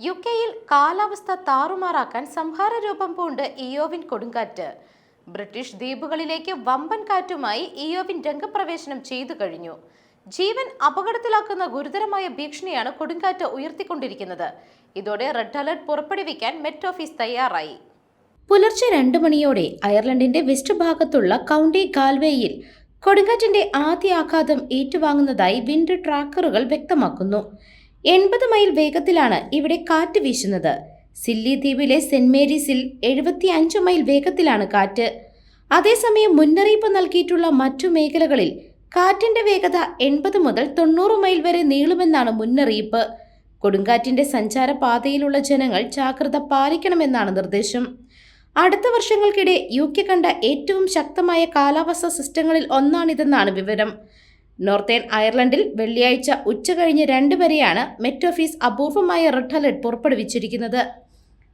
U കെയിൽ കാലാവസ്ഥ താറുമാറാക്കാൻ സംഹാര രൂപം പൂണ്ട് ഇയോവിൻ കൊടുങ്കാറ്റ്. ബ്രിട്ടീഷ് ദ്വീപുകളിലേക്ക് വമ്പൻ കാറ്റുമായി ഇയോവിൻ രംഗപ്രവേശനം ചെയ്തു കഴിഞ്ഞു. ജീവൻ അപകടത്തിലാക്കുന്ന ഗുരുതരമായ ഭീഷണിയാണ് കൊടുങ്കാറ്റ് ഉയർത്തിക്കൊണ്ടിരിക്കുന്നത്. ഇതോടെ റെഡ് അലർട്ട് പുറപ്പെടുവിക്കാൻ മെറ്റ് ഓഫീസ് തയ്യാറായി. പുലർച്ചെ രണ്ട് മണിയോടെ അയർലൻഡിന്റെ വെസ്റ്റ് ഭാഗത്തുള്ള കൗണ്ടി ഗാൽവേയിൽ കൊടുങ്കാറ്റിന്റെ ആദ്യ ആഘാതം ഏറ്റുവാങ്ങുന്നതായി വിൻഡ് ട്രാക്കറുകൾ വ്യക്തമാക്കുന്നു. എൺപത് മൈൽ വേഗത്തിലാണ് ഇവിടെ കാറ്റ് വീശുന്നത്. സില്ലി ദ്വീപിലെ സെന്റ് മേരീസിൽ എഴുപത്തി അഞ്ച് മൈൽ വേഗത്തിലാണ് കാറ്റ്. അതേസമയം മുന്നറിയിപ്പ് നൽകിയിട്ടുള്ള മറ്റു മേഖലകളിൽ കാറ്റിന്റെ വേഗത എൺപത് മുതൽ തൊണ്ണൂറ് മൈൽ വരെ നീളുമെന്നാണ് മുന്നറിയിപ്പ്. കൊടുങ്കാറ്റിന്റെ സഞ്ചാരപാതയിലുള്ള ജനങ്ങൾ ജാഗ്രത പാലിക്കണമെന്നാണ് നിർദ്ദേശം. അടുത്ത വർഷങ്ങൾക്കിടെ യു കണ്ട ഏറ്റവും ശക്തമായ കാലാവസ്ഥാ സിസ്റ്റങ്ങളിൽ ഒന്നാണിതെന്നാണ് വിവരം. നോർത്തേൺ അയർലൻഡിൽ വെള്ളിയാഴ്ച ഉച്ചകഴിഞ്ഞ് രണ്ട് വരെയാണ് മെറ്റ് ഓഫീസ് അപൂർവമായ റെഡ് അലർട്ട് പുറപ്പെടുവിച്ചിരിക്കുന്നത്.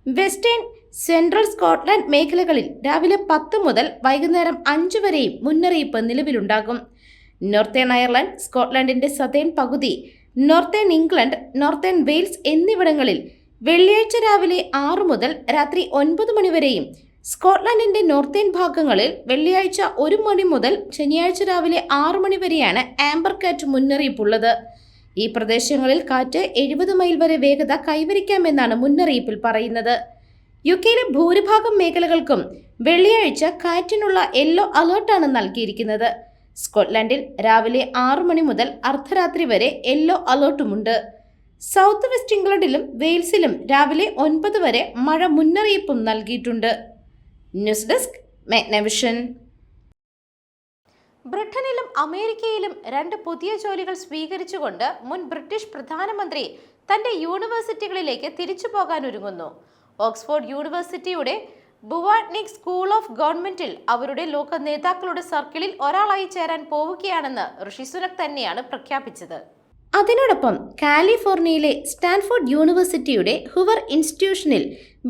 വെസ്റ്റേൺ സെൻട്രൽ സ്കോട്ട്ലൻഡ് മേഖലകളിൽ രാവിലെ പത്ത് മുതൽ വൈകുന്നേരം അഞ്ച് വരെയും മുന്നറിയിപ്പ് നിലവിലുണ്ടാകും. നോർത്തേൺ അയർലൻഡ് സ്കോട്ട്ലൻഡിന്റെ സതേൺ പകുതി നോർത്തേൺ ഇംഗ്ലണ്ട് നോർത്തേൺ വെയിൽസ് എന്നിവിടങ്ങളിൽ വെള്ളിയാഴ്ച രാവിലെ ആറ് മുതൽ രാത്രി ഒൻപത് മണി വരെയും സ്കോട്ട്ലൻഡിന്റെ നോർത്തേൺ ഭാഗങ്ങളിൽ വെള്ളിയാഴ്ച ഒരു മണി മുതൽ ശനിയാഴ്ച രാവിലെ ആറു മണി വരെയാണ് ആംബർ കാറ്റ് മുന്നറിയിപ്പുള്ളത്. ഈ പ്രദേശങ്ങളിൽ കാറ്റ് എഴുപത് മൈൽ വരെ വേഗത കൈവരിക്കാമെന്നാണ് മുന്നറിയിപ്പിൽ പറയുന്നത്. യു കെയിലെ ഭൂരിഭാഗം മേഖലകൾക്കും വെള്ളിയാഴ്ച കാറ്റിനുള്ള യെല്ലോ അലേർട്ടാണ് നൽകിയിരിക്കുന്നത്. സ്കോട്ട്ലൻഡിൽ രാവിലെ ആറു മണി മുതൽ അർദ്ധരാത്രി വരെ യെല്ലോ അലേർട്ടുമുണ്ട്. സൗത്ത് വെസ്റ്റ് ഇംഗ്ലണ്ടിലും വെയിൽസിലും രാവിലെ ഒൻപത് വരെ മഴ മുന്നറിയിപ്പും നൽകിയിട്ടുണ്ട്. News desk Megnavision. ബ്രിട്ടനിലും അമേരിക്കയിലും രണ്ട് പുതിയ ജോലികൾ സ്വീകരിച്ചുകൊണ്ട് മുൻ ബ്രിട്ടീഷ് പ്രധാനമന്ത്രി തന്റെ യൂണിവേഴ്സിറ്റികളിലേക്ക് തിരിച്ചു പോകാൻ ഒരുങ്ങുന്നു. ഓക്സ്ഫോർഡ് യൂണിവേഴ്സിറ്റിയുടെ ബുവാട്നിക് സ്കൂൾ ഓഫ് ഗവൺമെന്റിൽ അവരുടെ ലോക നേതാക്കളുടെ സർക്കിളിൽ ഒരാളായി ചേരാൻ പോവുകയാണെന്ന് ഋഷി സുനക് തന്നെയാണ് പ്രഖ്യാപിച്ചത്. അതിനോടൊപ്പം കാലിഫോർണിയയിലെ സ്റ്റാൻഫോർഡ് യൂണിവേഴ്സിറ്റിയുടെ ഹുവർ ഇൻസ്റ്റിറ്റ്യൂഷനിൽ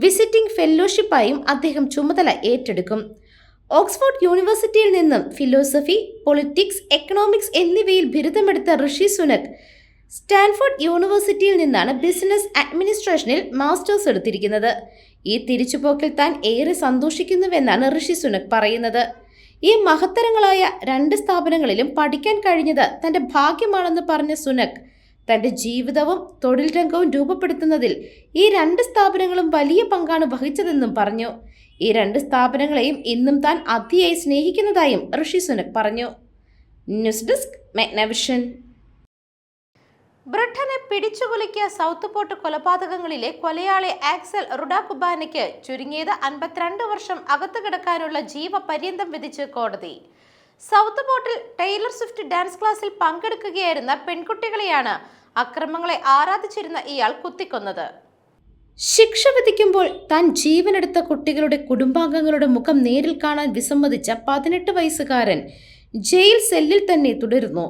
വിസിറ്റിംഗ് ഫെല്ലോഷിപ്പായും അദ്ദേഹം ചുമതല ഏറ്റെടുക്കും. ഓക്സ്ഫോർഡ് യൂണിവേഴ്സിറ്റിയിൽ നിന്നും ഫിലോസഫി പൊളിറ്റിക്സ് എക്കണോമിക്സ് എന്നിവയിൽ ബിരുദമെടുത്ത ഋഷി സുനക് സ്റ്റാൻഫോർഡ് യൂണിവേഴ്സിറ്റിയിൽ നിന്നാണ് ബിസിനസ് അഡ്മിനിസ്ട്രേഷനിൽ മാസ്റ്റേഴ്സ് എടുത്തിരിക്കുന്നത്. ഈ തിരിച്ചുപോക്കിൽ താൻ ഏറെ സന്തോഷിക്കുന്നുവെന്നാണ് ഋഷി സുനക് പറയുന്നത്. ഈ മഹത്തരങ്ങളായ രണ്ട് സ്ഥാപനങ്ങളിലും പഠിക്കാൻ കഴിഞ്ഞത് തന്റെ ഭാഗ്യമാണെന്ന് പറഞ്ഞ സുനക്. തന്റെ ജീവിതവും തൊഴിൽ രംഗവും രൂപപ്പെടുത്തുന്നതിൽ ഈ രണ്ട് സ്ഥാപനങ്ങളും വലിയ പങ്കാണ് വഹിച്ചതെന്നും പറഞ്ഞു. ഈ രണ്ട് സ്ഥാപനങ്ങളെയും ഇന്നും താൻ അതിയായി സ്നേഹിക്കുന്നതായും ഋഷി സുനക് പറഞ്ഞു. News desk മെഗ്നവിഷൻ. ബ്രിട്ടനെ പിടിച്ചുകുലുക്കിയ സൗത്ത് പോർട്ട് കൊലപാതകങ്ങളിലെ കൊലയാളി ആക്സൽ റുഡാകുബാനയ്ക്ക് ചുരുങ്ങിയത് അൻപത്തിരണ്ട് വർഷം അകത്തു കിടക്കാനുള്ള ജീവപര്യന്തം വിധിച്ച് കോടതി. സൗത്ത് പോർട്ടിൽ ടൈലർ സ്വിഫ്റ്റ് ഡാൻസ് ക്ലാസ്സിൽ പങ്കെടുക്കുകയായിരുന്ന പെൺകുട്ടികളെയാണ് അക്രമങ്ങളെ ആരാധിച്ചിരുന്ന ഇയാൾ കുത്തിക്കൊന്നത്. ശിക്ഷ വിധിക്കുമ്പോൾ താൻ ജീവനെടുത്ത കുട്ടികളുടെ കുടുംബാംഗങ്ങളുടെ മുഖം നേരിൽ കാണാൻ വിസമ്മതിച്ച പതിനെട്ട് വയസ്സുകാരൻ ജയിൽ സെല്ലിൽ തന്നെ തുടരുന്നു.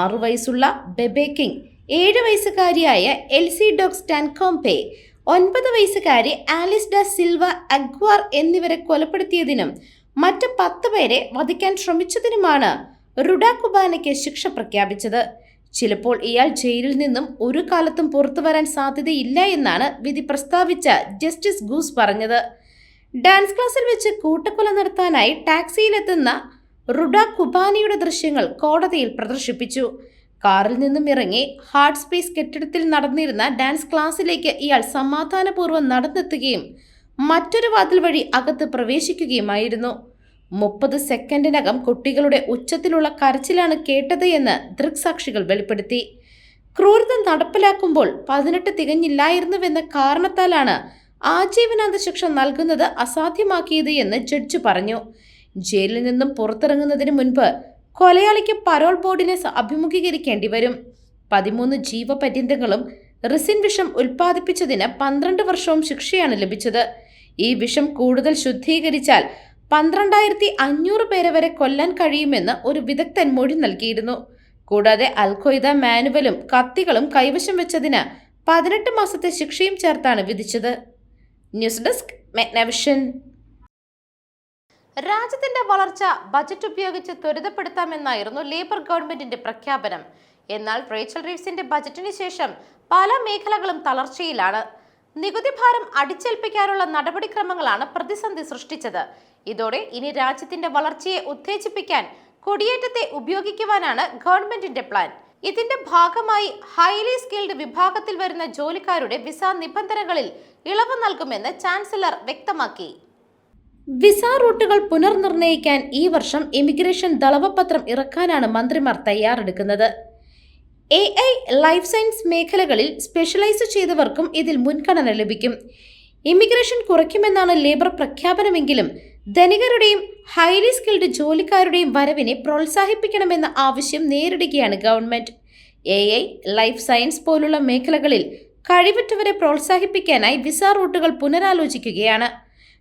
ആറു വയസ്സുള്ള ബെബേ കിങ് ഏഴ് വയസ്സുകാരിയായ എൽസി ഡോഗ് സ്റ്റാൻകോംപെ ഒൻപത് വയസ്സുകാരി ആലിസ് ഡ സിൽവ അഗ്വാർ എന്നിവരെ കൊലപ്പെടുത്തിയതിനും മറ്റ് പത്ത് പേരെ വധിക്കാൻ ശ്രമിച്ചതിനുമാണ് റുഡ കുബാനയ്ക്ക് ശിക്ഷ പ്രഖ്യാപിച്ചത്. ചിലപ്പോൾ ഇയാൾ ജയിലിൽ നിന്നും ഒരു കാലത്തും പുറത്തു വരാൻ സാധ്യതയില്ല എന്നാണ് വിധി പ്രസ്താവിച്ച ജസ്റ്റിസ് ഗൂസ് പറഞ്ഞത്. ഡാൻസ് ക്ലാസ്സിൽ വെച്ച് കൂട്ടക്കൊല നടത്താനായി ടാക്സിയിലെത്തുന്ന റുഡ കുബാനിയുടെ ദൃശ്യങ്ങൾ കോടതിയിൽ പ്രദർശിപ്പിച്ചു. കാറിൽ നിന്നും ഇറങ്ങി ഹാർട്ട് സ്പേസ് കെട്ടിടത്തിൽ നടന്നിരുന്ന ഡാൻസ് ക്ലാസ്സിലേക്ക് ഇയാൾ സമാധാനപൂർവം നടന്നെത്തുകയും മറ്റൊരു വാതിൽ വഴി അകത്ത് പ്രവേശിക്കുകയുമായിരുന്നു. മുപ്പത് സെക്കൻഡിനകം കുട്ടികളുടെ ഉച്ചത്തിലുള്ള കരച്ചിലാണ് കേട്ടത് എന്ന് ദൃക്സാക്ഷികൾ വെളിപ്പെടുത്തി. ക്രൂരത നടപ്പിലാക്കുമ്പോൾ പതിനെട്ട് തികഞ്ഞില്ലായിരുന്നുവെന്ന കാരണത്താലാണ് ആജീവനാന്ത ശിക്ഷ നൽകുന്നത് അസാധ്യമാക്കിയത് എന്ന് ജഡ്ജ് പറഞ്ഞു. ജയിലിൽ നിന്നും പുറത്തിറങ്ങുന്നതിന് മുൻപ് കൊലയാളിക്ക് പരോൾ ബോർഡിനെ അഭിമുഖീകരിക്കേണ്ടി വരും. പതിമൂന്ന് ജീവപര്യന്തങ്ങളും റിസിൻ വിഷം ഉൽപ്പാദിപ്പിച്ചതിന് പന്ത്രണ്ട് വർഷവും ശിക്ഷയാണ് ലഭിച്ചത്. ഈ വിഷം കൂടുതൽ ശുദ്ധീകരിച്ചാൽ പന്ത്രണ്ടായിരത്തി അഞ്ഞൂറ് പേരെ വരെ കൊല്ലാൻ കഴിയുമെന്ന് ഒരു വിദഗ്ധൻ മൊഴി നൽകിയിരുന്നു. കൂടാതെ അൽഖയ്ദ മാനുവലും കത്തികളും കൈവശം വെച്ചതിന് പതിനെട്ട് മാസത്തെ ശിക്ഷയും ചേർത്താണ് വിധിച്ചത്. News desk Megnavision. രാജ്യത്തിന്റെ വളർച്ച ബജറ്റ് ഉപയോഗിച്ച് ത്വരിതപ്പെടുത്താമെന്നായിരുന്നു ലേബർ ഗവൺമെന്റിന്റെ പ്രഖ്യാപനം. എന്നാൽ റേച്ചൽ റീവ്സിന്റെ ബജറ്റിന് ശേഷം പല മേഖലകളും തളർച്ചയിലാണ്. നികുതി ഭാരം അടിച്ചേൽപ്പിക്കാനുള്ള നടപടിക്രമങ്ങളാണ് പ്രതിസന്ധി സൃഷ്ടിച്ചത്. ഇതോടെ ഇനി രാജ്യത്തിന്റെ വളർച്ചയെ ഉത്തേജിപ്പിക്കാൻ കുടിയേറ്റത്തെ ഉപയോഗിക്കുവാനാണ് ഗവൺമെന്റിന്റെ പ്ലാൻ ഇതിന്റെ ഭാഗമായി ഹൈലി സ്കിൽഡ് വിഭാഗത്തിൽ വരുന്ന ജോലിക്കാരുടെ വിസ നിബന്ധനകളിൽ ഇളവ് നൽകുമെന്ന് ചാൻസലർ വ്യക്തമാക്കി. വിസ റൂട്ടുകൾ പുനർനിർണയിക്കാൻ ഈ വർഷം ഇമിഗ്രേഷൻ ദളവപത്രം ഇറക്കാനാണ് മന്ത്രിമാർ തയ്യാറെടുക്കുന്നത്. എ ഐ ലൈഫ് സയൻസ് മേഖലകളിൽ സ്പെഷ്യലൈസ് ചെയ്തവർക്കും ഇതിൽ മുൻഗണന ലഭിക്കും. ഇമിഗ്രേഷൻ കുറയ്ക്കുമെന്നാണ് ലേബർ പ്രഖ്യാപനമെങ്കിലും ധനികരുടെയും ഹൈലി സ്കിൽഡ് ജോലിക്കാരുടെയും വരവിനെ പ്രോത്സാഹിപ്പിക്കണമെന്ന ആവശ്യം നേരിടുകയാണ് government. A I life science പോലുള്ള മേഖലകളിൽ കഴിവറ്റവരെ പ്രോത്സാഹിപ്പിക്കാനായി വിസ റൂട്ടുകൾ പുനരാലോചിക്കുകയാണ്.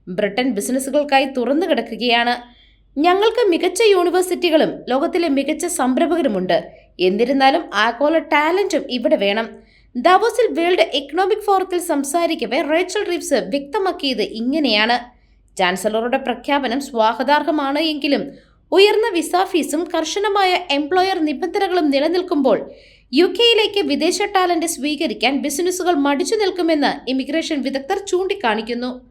ബ്രിട്ടൻ ബിസിനസ്സുകൾക്കായി തുറന്നു കിടക്കുകയാണ്. ഞങ്ങൾക്ക് മികച്ച യൂണിവേഴ്സിറ്റികളും ലോകത്തിലെ മികച്ച സംരംഭകരുമുണ്ട്. എന്നിരുന്നാലും ആഗോള ടാലന്റും ഇവിടെ വേണം. ദാവോസിൽ വേൾഡ് എക്കണോമിക് ഫോറത്തിൽ സംസാരിക്കവെ റേച്ചൽ റീവ്സ് വ്യക്തമാക്കിയത് ഇങ്ങനെയാണ്. ചാൻസലറുടെ പ്രഖ്യാപനം സ്വാഗതാർഹമാണ് എങ്കിലും ഉയർന്ന വിസ ഫീസും കർശനമായ എംപ്ലോയർ നിബന്ധനകളും നിലനിൽക്കുമ്പോൾ യു കെയിലേക്ക് വിദേശ ടാലന്റ് സ്വീകരിക്കാൻ ബിസിനസ്സുകൾ മടിച്ചു നിൽക്കുമെന്ന് ഇമിഗ്രേഷൻ വിദഗ്ധർ ചൂണ്ടിക്കാണിക്കുന്നു.